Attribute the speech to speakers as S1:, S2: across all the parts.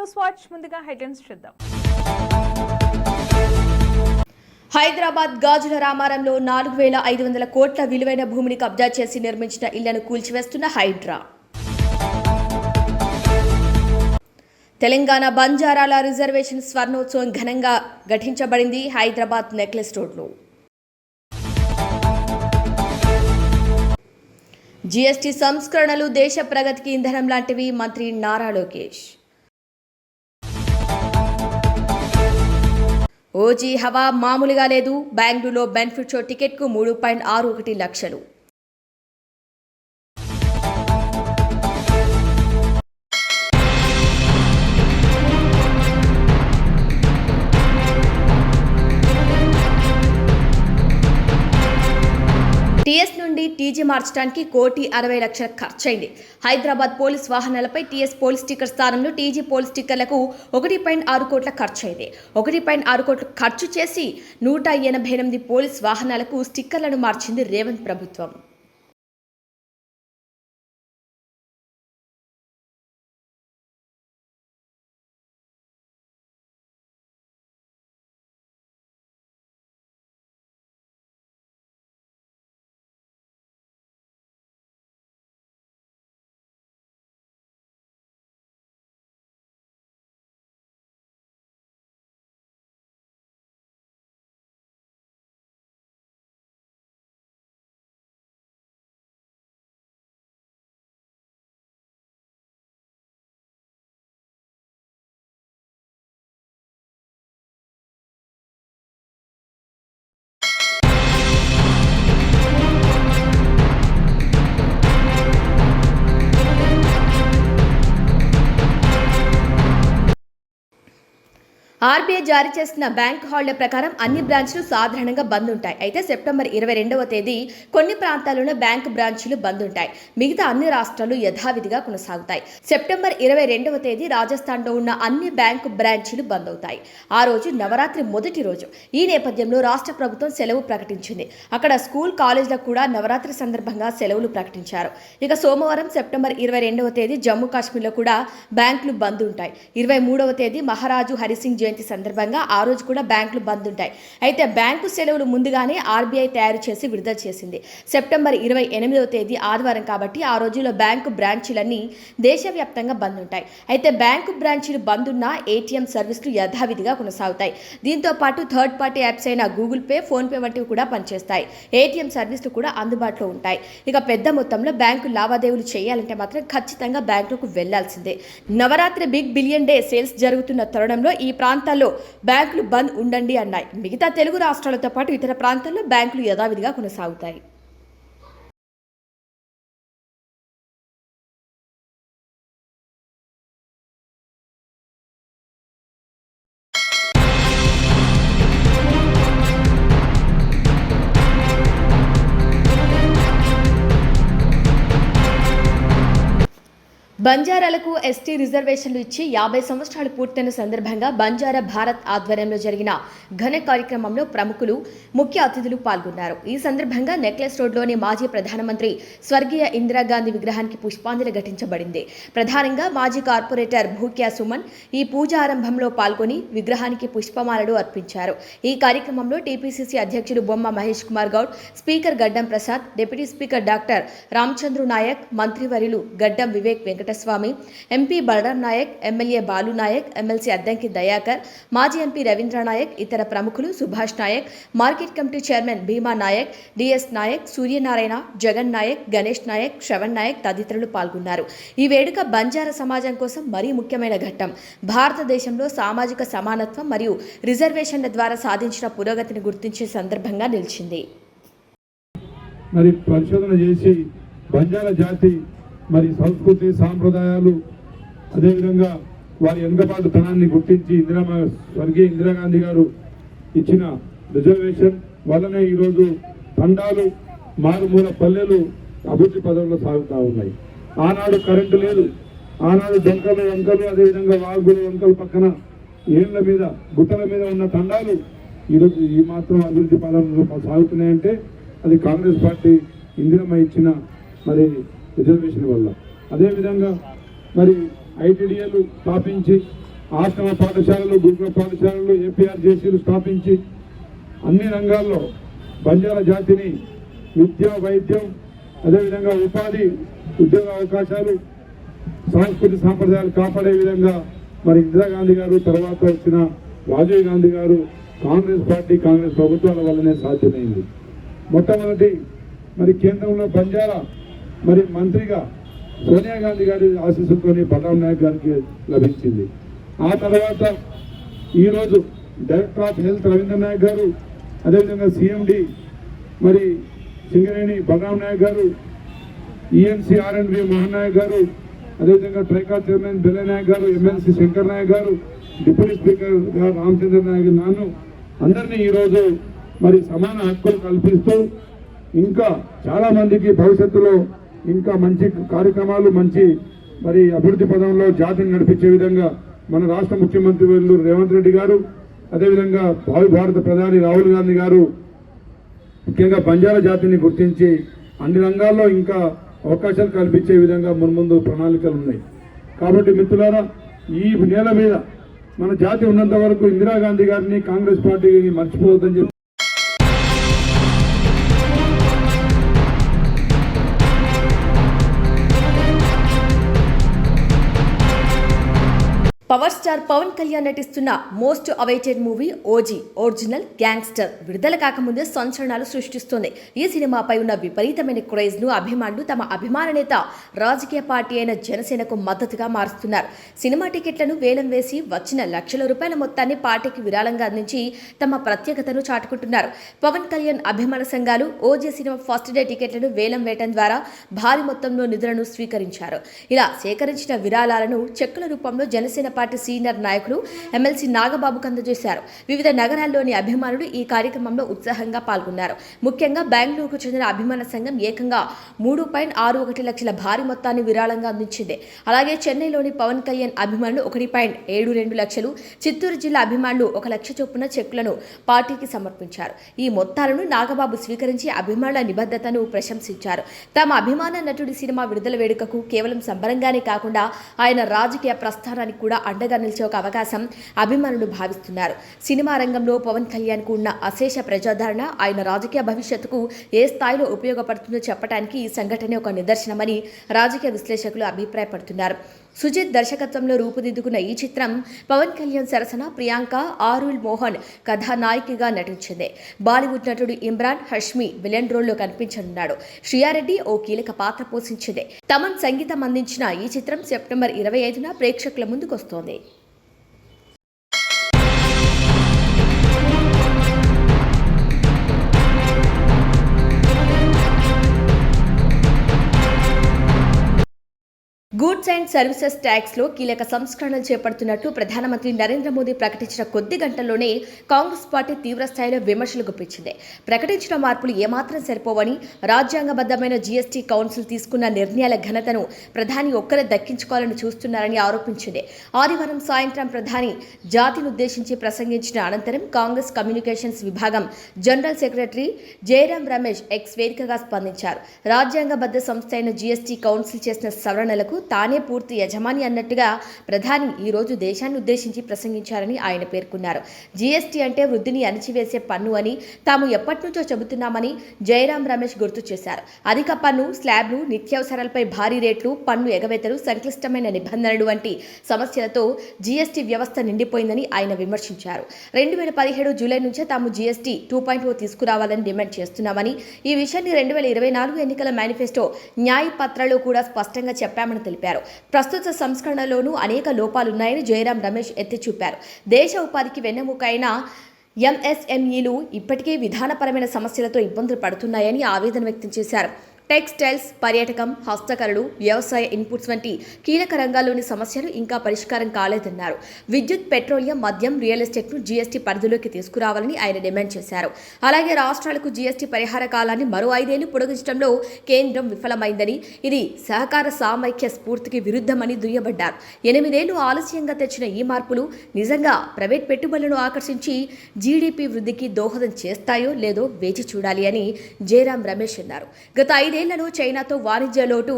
S1: News watch ముందుగా headlines చూద్దాం.
S2: హైదరాబాద్ గాజుల రామారంలో నాలుగు వేల ఐదు వందల కోట్ల విలువైన భూమిని కబ్జా చేసి నిర్మించిన ఇళ్ళను కూల్చివేస్తున్న హైడ్రా. తెలంగాణ బంజారాల రిజర్వేషన్ స్వర్ణోత్సవం ఘనంగా ఘటించబడింది హైదరాబాద్ నెక్లెస్ రోడ్లో. జీఎస్టీ సంస్కరణలు దేశ ప్రగతికి ఇంధనం లాంటివి మంత్రి నారా లోకేష్. ఓజీ హవా మామూలుగా లేదు. బెంగళూరులో బెనిఫిట్ షో టికెట్కు మూడు పాయింట్ ఆరు ఒకటి లక్షలు. నుండి మార్చడానికి కోటి అరవై లక్షల ఖర్చయింది. హైదరాబాద్ పోలీస్ వాహనాలపై టీఎస్ పోలీస్ స్టిక్కర్ స్థానంలో టీజీ పోలీస్ స్టిక్కర్లకు ఒకటి పాయింట్ ఆరు కోట్ల ఖర్చయింది. ఒకటి పాయింట్ ఆరు కోట్లు ఖర్చు చేసి నూట ఎనభై ఎనిమిది పోలీస్ వాహనాలకు స్టిక్కర్లను మార్చింది రేవంత్ ప్రభుత్వం. ఆర్బీఐ జారీ చేసిన బ్యాంక్ హాలిడే ప్రకారం అన్ని బ్రాంచ్లు సాధారణంగా బంద్ ఉంటాయి. అయితే సెప్టెంబర్ ఇరవై రెండవ తేదీ కొన్ని ప్రాంతాల్లోనే బ్యాంక్ బ్రాంచ్లు బంద్ ఉంటాయి. మిగతా అన్ని రాష్ట్రాలు యథావిధిగా కొనసాగుతాయి. సెప్టెంబర్ ఇరవై రెండవ తేదీ రాజస్థాన్లో ఉన్న అన్ని బ్యాంకు బ్రాంచ్లు బంద్ అవుతాయి. ఆ రోజు నవరాత్రి మొదటి రోజు. ఈ నేపథ్యంలో రాష్ట్ర ప్రభుత్వం సెలవు ప్రకటించింది. అక్కడ స్కూల్ కాలేజీలకు కూడా నవరాత్రి సందర్భంగా సెలవులు ప్రకటించారు. ఇక సోమవారం సెప్టెంబర్ ఇరవై రెండవ తేదీ జమ్మూ కాశ్మీర్లో కూడా బ్యాంకులు బంద్ ఉంటాయి. ఇరవై మూడవ తేదీ మహారాజు హరిసింగ్ జయంతి సందర్భంగా ఆ రోజు కూడా బ్యాంకులు బంద్ ఉంటాయి. అయితే బ్యాంకు సెలవులు ముందుగానే ఆర్బీఐ తయారు చేసి విడుదల చేసింది. సెప్టెంబర్ ఇరవై ఎనిమిదవ తేదీ ఆదివారం కాబట్టి ఆ రోజుల్లో బ్యాంకు బ్రాంచీలన్నీ దేశవ్యాప్తంగా బంద్ ఉంటాయి. అయితే బ్యాంకు బ్రాంచీలు బంద్ ఉన్న ఏటీఎం సర్వీసులు యథావిధిగా కొనసాగుతాయి. దీంతో పాటు థర్డ్ పార్టీ యాప్స్ అయిన గూగుల్ పే ఫోన్పే వంటివి కూడా పనిచేస్తాయి. ఏటీఎం సర్వీసులు కూడా అందుబాటులో ఉంటాయి. ఇక పెద్ద మొత్తంలో బ్యాంకు లావాదేవీలు చేయాలంటే మాత్రం ఖచ్చితంగా బ్యాంకులకు వెళ్ళాల్సిందే. Navratri big billion day sales జరుగుతున్న తరుణంలో ఈ ప్రాంతం ప్రాంతాల్లో బ్యాంకులు బంద్ ఉండండి అన్నాయి. మిగతా తెలుగు రాష్ట్రాలతో పాటు ఇతర ప్రాంతాల్లో బ్యాంకులు యథావిధిగా కొనసాగుతాయి. బంజారాలకు ఎస్టీ రిజర్వేషన్లు ఇచ్చి యాభై సంవత్సరాలు పూర్తయిన సందర్భంగా బంజారా భారత్ ఆధ్వర్యంలో జరిగిన ఘన కార్యక్రమంలో ప్రముఖులు ముఖ్య అతిథులు పాల్గొన్నారు. ఈ సందర్భంగా నెక్లెస్ రోడ్లోని మాజీ ప్రధానమంత్రి స్వర్గీయ ఇందిరాగాంధీ విగ్రహానికి పుష్పాంజలి ఘటించబడింది. ప్రధానంగా మాజీ కార్పొరేటర్ భూక్యా సుమన్ ఈ పూజారంభంలో పాల్గొని విగ్రహానికి పుష్పమాలలు అర్పించారు. ఈ కార్యక్రమంలో టీపీసీసీ అధ్యక్షులు బొమ్మ Mahesh Kumar Goud speaker Gaddam Prasad deputy speaker doctor Ramachandru Naik మంత్రివర్యులు Gaddam Vivek Venkata Venkataswamy MP Balram Naik MLA Balu Naik MLC Addanki Dayakar మాజీ ఎంపీ రవీంద్ర నాయక్ ఇతర ప్రముఖులు Subhash Naik market committee chairman Bheema Naik DS Naik Suryanarayana Jagan Naik Ganesh Naik Shravan Naik తదితరులు పాల్గొన్నారు. ఈ వేడుక బంజారా సమాజం కోసం మరీ ముఖ్యమైన ఘట్టం. భారతదేశంలో సామాజిక సమానత్వం మరియు రిజర్వేషన్ల ద్వారా సాధించిన పురోగతిని గుర్తించే సందర్భంగా నిలిచింది.
S3: మరి పరిశోధన చేసి బంజారా జాతి మరి సంస్కృతి సాంప్రదాయాలు అదేవిధంగా వారి వెనుకబాటుతనాన్ని గుర్తించి ఇందిరా స్వర్గీయ ఇందిరాగాంధీ గారు ఇచ్చిన రిజర్వేషన్ వల్లనే ఈరోజు తండాలు మారుమూల పల్లెలు అభివృద్ధి పదంలో సాగుతూ ఉన్నాయి. ఆనాడు కరెంటు లేదు ఆనాడు డొంకలు వంకలు అదేవిధంగా వాగులు వంకలు పక్కన ఏళ్ళ మీద గుట్టల మీద ఉన్న తండాలు ఈరోజు ఈ మాత్రం అభివృద్ధి పదంలో సాగుతున్నాయంటే అది కాంగ్రెస్ పార్టీ ఇందిరమ్మ ఇచ్చిన మరి రిజర్వేషన్ వల్ల. అదేవిధంగా మరి ఐటీడీఏలు స్థాపించి ఆశ్రమ పాఠశాలలు గురుకుల పాఠశాలలు ఏపీఆర్జేసీలు స్థాపించి అన్ని రంగాల్లో బంజారా జాతిని విద్య వైద్యం అదేవిధంగా ఉపాధి ఉద్యోగ అవకాశాలు సాంస్కృతిక సాంప్రదాయాలు కాపాడే విధంగా మరి ఇందిరాగాంధీ గారు తర్వాత వచ్చిన రాజీవ్ గాంధీ గారు కాంగ్రెస్ పార్టీ కాంగ్రెస్ ప్రభుత్వాల వల్లనే సాధ్యమైంది. మొట్టమొదటి మరి కేంద్రంలో బంజారా మరి మంత్రిగా సోనియా గాంధీ గారి ఆశీస్సుకొని బలరాం నాయక్ గారికి లభించింది. ఆ తర్వాత ఈరోజు director of health Ravindra Naik garu అదేవిధంగా సిఎండి మరి సింగరేణి బలరాం నాయక్ గారు ఈఎన్సీ ఆర్ఎండ్బి మోహన్ నాయక్ గారు అదేవిధంగా ట్రైకా చైర్మన్ బెల్లె నాయక్ గారు ఎమ్మెల్సీ శంకర్ నాయక్ గారు డిప్యూటీ స్పీకర్ గారు రామచంద్ర నాయక్ నాన్ను అందరినీ ఈరోజు మరి సమాన హక్కులు కల్పిస్తూ ఇంకా చాలామందికి భవిష్యత్తులో ఇంకా మంచి కార్యక్రమాలు మంచి మరి అభివృద్ధి పదంలో జాతిని నడిపించే విధంగా మన రాష్ట్ర ముఖ్యమంత్రి వర్యులు రేవంత్ రెడ్డి గారు అదేవిధంగా భావి భారత ప్రధాని రాహుల్ గాంధీ గారు ముఖ్యంగా బంజారా జాతిని గుర్తించి అన్ని రంగాల్లో ఇంకా అవకాశాలు కల్పించే విధంగా మున్ముందు ప్రణాళికలు ఉన్నాయి. కాబట్టి మిత్రులారా ఈ నేల మీద మన జాతి ఉన్నంత వరకు ఇందిరాగాంధీ గారిని కాంగ్రెస్ పార్టీని మర్చిపోవద్దని చెప్పి
S2: పవర్ స్టార్ పవన్ కళ్యాణ్ నటిస్తున్న most awaited movie OG original gangster విడుదల కాకముందే సంచలనాలు సృష్టిస్తోంది. ఈ సినిమాపై ఉన్న విపరీతమైన క్రేజ్ను అభిమానులు తమ అభిమాన నేత రాజకీయ పార్టీ అయిన జనసేనకు మద్దతుగా మారుస్తున్నారు. సినిమా టికెట్లను వేలం వేసి వచ్చిన లక్షల రూపాయల మొత్తాన్ని పార్టీకి విరాళంగా అందించి తమ ప్రత్యేకతను చాటుకుంటున్నారు. పవన్ కళ్యాణ్ అభిమాన సంఘాలు ఓజీ సినిమా ఫస్ట్ డే టికెట్లను వేలం వేయటం ద్వారా భారీ మొత్తంలో నిధులను స్వీకరించారు. ఇలా సేకరించిన విరాళాలను చెక్కుల రూపంలో జనసేన పార్టీ సీనియర్ నాయకులు ఎమ్మెల్సీ నాగబాబుకు అందజేశారు. వివిధ నగరాల్లోని అభిమానులు ఈ కార్యక్రమంలో ఉత్సాహంగా పాల్గొన్నారు. ముఖ్యంగా బెంగళూరుకు చెందిన అభిమాన సంఘం ఏకంగా మూడు పాయింట్ ఆరు ఒకటి లక్షల భారీ మొత్తాన్ని విరాళంగా అందించింది. అలాగే చెన్నైలోని పవన్ కళ్యాణ్ అభిమానులు ఒకటి పాయింట్ ఏడు రెండు లక్షలు చిత్తూరు జిల్లా అభిమానులు ఒక లక్ష చొప్పున చెక్కులను పార్టీకి సమర్పించారు. ఈ మొత్తాలను నాగబాబు స్వీకరించి అభిమానుల నిబద్ధతను ప్రశంసించారు. తమ అభిమాన నటుడి సినిమా విడుదల వేడుకకు కేవలం సంబరంగానే కాకుండా ఆయన రాజకీయ ప్రస్థానానికి కూడా అండగా నిలిచే ఒక అవకాశం అభిమానులు భావిస్తున్నారు. సినిమా రంగంలో పవన్ కళ్యాణ్కు ఉన్న అశేష ప్రజాదరణ ఆయన రాజకీయ భవిష్యత్తుకు ఏ స్థాయిలో ఉపయోగపడుతుందో చెప్పడానికి ఈ సంఘటన ఒక నిదర్శనమని రాజకీయ విశ్లేషకులు అభిప్రాయపడుతున్నారు. సుజిత్ దర్శకత్వంలో రూపుదిద్దుకున్న ఈ చిత్రం పవన్ కళ్యాణ్ సరసన ప్రియాంక ఆరుల్ మోహన్ కథానాయికగా నటించింది. బాలీవుడ్ నటుడు ఇమ్రాన్ హష్మి విలన్ రోల్లో కనిపించనున్నాడు. శ్రియారెడ్డి ఓ కీలక పాత్ర పోషించింది. తమన్ సంగీతం అందించిన ఈ చిత్రం సెప్టెంబర్ ఇరవై ఐదున ప్రేక్షకుల ముందుకొస్తోంది. Claudei. గూడ్స్ అండ్ సర్వీసెస్ ట్యాక్స్లో కీలక సంస్కరణలు చేపడుతున్నట్టు ప్రధానమంత్రి నరేంద్ర మోదీ ప్రకటించిన కొద్ది గంటల్లోనే కాంగ్రెస్ పార్టీ తీవ్రస్థాయిలో విమర్శలు గుప్పించింది ప్రకటించిన మార్పులు ఏమాత్రం సరిపోవని రాజ్యాంగబద్ధమైన జీఎస్టీ కౌన్సిల్ తీసుకున్న నిర్ణయాల ఘనతను ప్రధాని ఒక్కరే దక్కించుకోవాలని చూస్తున్నారని ఆరోపించింది. ఆదివారం సాయంత్రం ప్రధాని జాతినుద్దేశించి ప్రసంగించిన అనంతరం కాంగ్రెస్ కమ్యూనికేషన్స్ విభాగం general secretary Jairam Ramesh X వేదికగా స్పందించారు. రాజ్యాంగబద్ధ సంస్థ అయిన జీఎస్టీ కౌన్సిల్ చేసిన సవరణలకు తానే పూర్తి యజమాని అన్నట్టుగా ప్రధాని ఈరోజు దేశాన్ని ఉద్దేశించి ప్రసంగించారని ఆయన పేర్కొన్నారు. జీఎస్టీ అంటే వృద్ధిని అణిచివేసే పన్ను అని తాము ఎప్పటి నుంచో చెబుతున్నామని జయరాం రమేష్ గుర్తు చేశారు. అధిక పన్ను స్లాబ్లు నిత్యావసరాలపై భారీ రేట్లు పన్ను ఎగవేతలు సంక్లిష్టమైన నిబంధనలు వంటి సమస్యలతో జీఎస్టీ వ్యవస్థ నిండిపోయిందని ఆయన విమర్శించారు. రెండు వేల పదిహేడు జూలై నుంచే తాము జీఎస్టీ టూ పాయింట్ ఓ తీసుకురావాలని డిమాండ్ చేస్తున్నామని ఈ విషయాన్ని రెండు వేల ఇరవై నాలుగు ఎన్నికల మేనిఫెస్టో న్యాయ పత్రాలు కూడా స్పష్టంగా చెప్పామని తెలిపారు. ప్రస్తుత సంస్కరణలోనూ అనేక లోపాలున్నాయని జయరాం రమేష్ ఎత్తి చూపారు. దేశ ఉపాధికి వెన్నెముక అయిన ఎంఎస్ఎంఈలు ఇప్పటికే విధానపరమైన సమస్యలతో ఇబ్బందులు పడుతున్నాయని ఆవేదన వ్యక్తం చేశారు. టెక్స్టైల్స్ పర్యాటకం హస్తకళలు వ్యవసాయ ఇన్పుట్స్ వంటి కీలక రంగాల్లోని సమస్యలు ఇంకా పరిష్కారం కాలేదన్నారు. విద్యుత్ పెట్రోలియం మద్యం రియల్ ఎస్టేట్ను జీఎస్టీ పరిధిలోకి తీసుకురావాలని ఆయన డిమాండ్ చేశారు. అలాగే రాష్ట్రాలకు జీఎస్టీ పరిహార కాలాన్ని మరో ఐదేళ్ళు పొడిగించడంలో కేంద్రం విఫలమైందని ఇది సహకార సామైక్య స్ఫూర్తికి విరుద్ధమని దుయ్యబడ్డారు. ఎనిమిదేళ్ళు ఆలస్యంగా తెచ్చిన ఈ మార్పులు నిజంగా ప్రైవేట్ పెట్టుబడులను ఆకర్షించి జీడీపీ వృద్ధికి దోహదం చేస్తాయో లేదో వేచి చూడాలి అని జయరాం రమేష్ అన్నారు. గత ఐదేళ్ళు పదేళ్లలో చైనాతో వాణిజ్య లోటు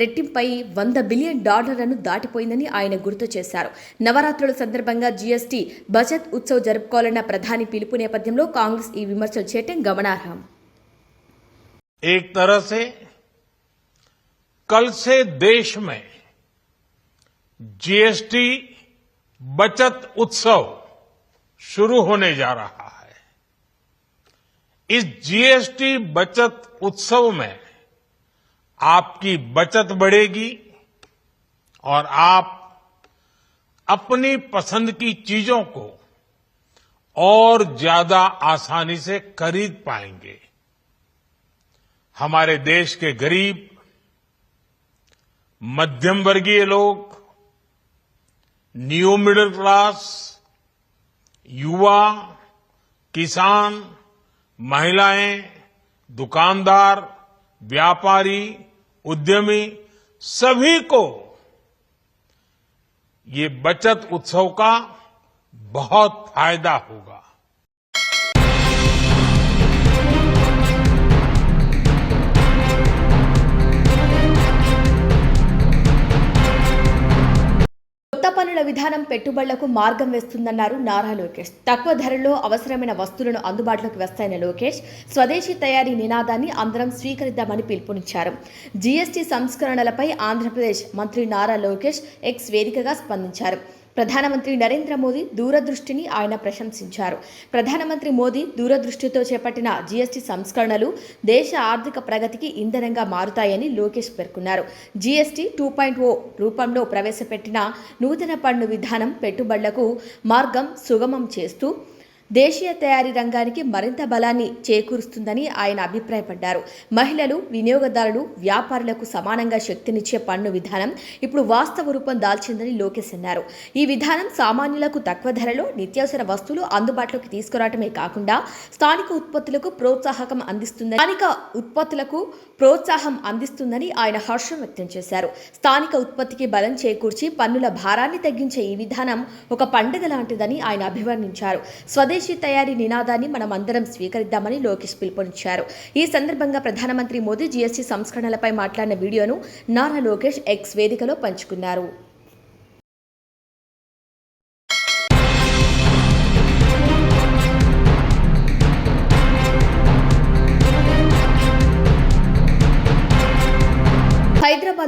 S2: రెట్టింపై వంద బిలియన్ డాలర్లను దాటిపోయిందని ఆయన గుర్తు చేశారు నవరాత్రుల సందర్భంగా జీఎస్టీ బచత్ ఉత్సవ్ జరుపుకోవాలన్న ప్రధాని పిలుపు నేపథ్యంలో కాంగ్రెస్ ఈ విమర్శలు చేయటం గమనార్హం
S4: एक तरह से कल से देश में जीएसटी बचत उत्सव शुरू होने जा रहा है इस जीएसटी बचत उत्सव में आपकी बचत बढ़ेगी और आप अपनी पसंद की चीज़ों को और ज़्यादा आसानी से खरीद पाएँगे। हमारे देश के गरीब मध्यम वर्गीय लोग, न्यू मिडिल क्लास, युवा, किसान, महिलाएँ, दुकानदार व्यापारी उद्यमी सभी को ये बचत उत्सव का बहुत फ़ायदा होगा।
S2: కొత్త విధానం పెట్టుబడులకు మార్గం వేస్తుందన్నారు నారా లోకేష్. తక్కువ ధరలో అవసరమైన వస్తువులను అందుబాటులోకి వస్తాయన్న లోకేష్. స్వదేశీ తయారీ నినాదాన్ని అందరం స్వీకరిద్దామని పిలుపునిచ్చారు. జీఎస్టీ సంస్కరణలపై ఆంధ్రప్రదేశ్ మంత్రి నారా లోకేష్ ఎక్స్ వేదికగా స్పందించారు. ప్రధానమంత్రి నరేంద్ర మోదీ దూరదృష్టిని ఆయన ప్రశంసించారు. ప్రధానమంత్రి మోదీ దూరదృష్టితో చేపట్టిన జీఎస్టీ సంస్కరణలు దేశ ఆర్థిక ప్రగతికి ఇంధనంగా మారుతాయని లోకేష్ పేర్కొన్నారు. జీఎస్టీ టూ పాయింట్ ఓ రూపంలో ప్రవేశపెట్టిన నూతన పన్ను విధానం పెట్టుబడులకు మార్గం సుగమం చేస్తూ దేశీయ తయారీ రంగానికి మరింత బలాన్ని చేకూరుస్తుందని ఆయన అభిప్రాయపడ్డారు. మహిళలు వినియోగదారులు వ్యాపారులకు సమానంగా శక్తినిచ్చే పన్ను విధానం ఇప్పుడు వాస్తవ రూపం దాల్చిందని లోకేష్ అన్నారు. ఈ విధానం సామాన్యులకు తక్కువ ధరలో నిత్యావసర వస్తువులు అందుబాటులోకి తీసుకురావటమే కాకుండా స్థానిక ఉత్పత్తులకు ప్రోత్సాహకం అందిస్తుందని స్థానిక ఉత్పత్తులకు ప్రోత్సాహం అందిస్తుందని ఆయన హర్షం వ్యక్తం చేశారు. స్థానిక ఉత్పత్తికి బలం చేకూర్చి పన్నుల భారాన్ని తగ్గించే ఈ విధానం ఒక పండుగ లాంటిదని ఆయన అభివర్ణించారు. స్వదేశీ తయారీ నినాదాన్ని మనం అందరం స్వీకరిద్దామని లోకేష్ పిలుపునిచ్చారు. ఈ సందర్భంగా ప్రధానమంత్రి మోదీ జీఎస్టీ సంస్కరణలపై మాట్లాడిన వీడియోను నారా లోకేష్ ఎక్స్ వేదికలో పంచుకున్నారు.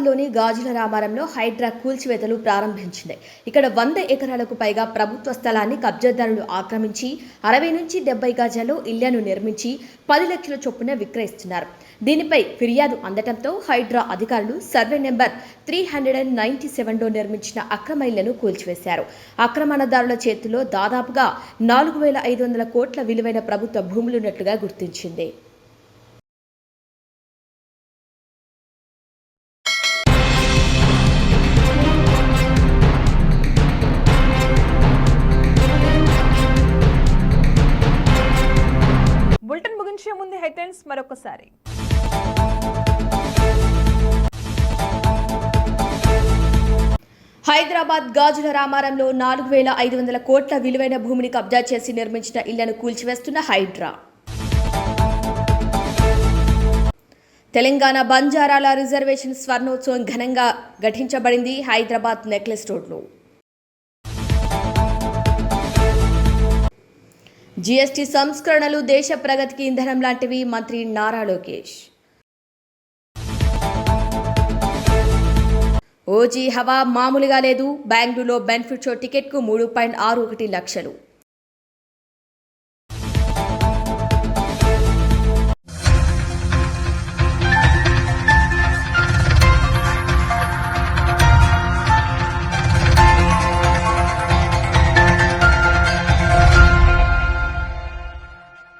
S2: హైదరాబాద్లోని గాజుల రామారంలో హైడ్రా కూల్చివేతలు ప్రారంభించింది. ఇక్కడ వంద ఎకరాలకు పైగా ప్రభుత్వ స్థలాన్ని కబ్జాదారులు ఆక్రమించి అరవై నుంచి డెబ్బై గజాల్లో ఇళ్ళను నిర్మించి పది లక్షల చొప్పున విక్రయిస్తున్నారు. దీనిపై ఫిర్యాదు అందటంతో హైడ్రా అధికారులు survey number three hundred and ninety సెవెన్లో నిర్మించిన అక్రమ ఇళ్ళను కూల్చివేశారు. ఆక్రమణదారుల చేతిలో దాదాపుగా నాలుగు వేల ఐదు వందల కోట్ల విలువైన ప్రభుత్వ భూములున్నట్లుగా గుర్తించింది.
S1: మరొకసారి.
S2: హైదరాబాద్ గాజుల రామారంలో నాలుగు వేల ఐదు వందల కోట్ల విలువైన భూమిని కబ్జా చేసి నిర్మించిన ఇళ్ళను కూల్చివేస్తున్న హైడ్రా. తెలంగాణ బంజారాల రిజర్వేషన్ స్వర్ణోత్సవం ఘనంగా ఘటించబడింది హైదరాబాద్ నెక్లెస్ రోడ్లో. జీఎస్టీ సంస్కరణలు దేశ ప్రగతికి ఇంధనం లాంటివి మంత్రి నారా లోకేష్. ఓజీ హవా మామూలుగా లేదు. బెంగళూరులో బెనిఫిట్ షో టికెట్కు మూడు పాయింట్ ఆరు ఒకటి లక్షలు.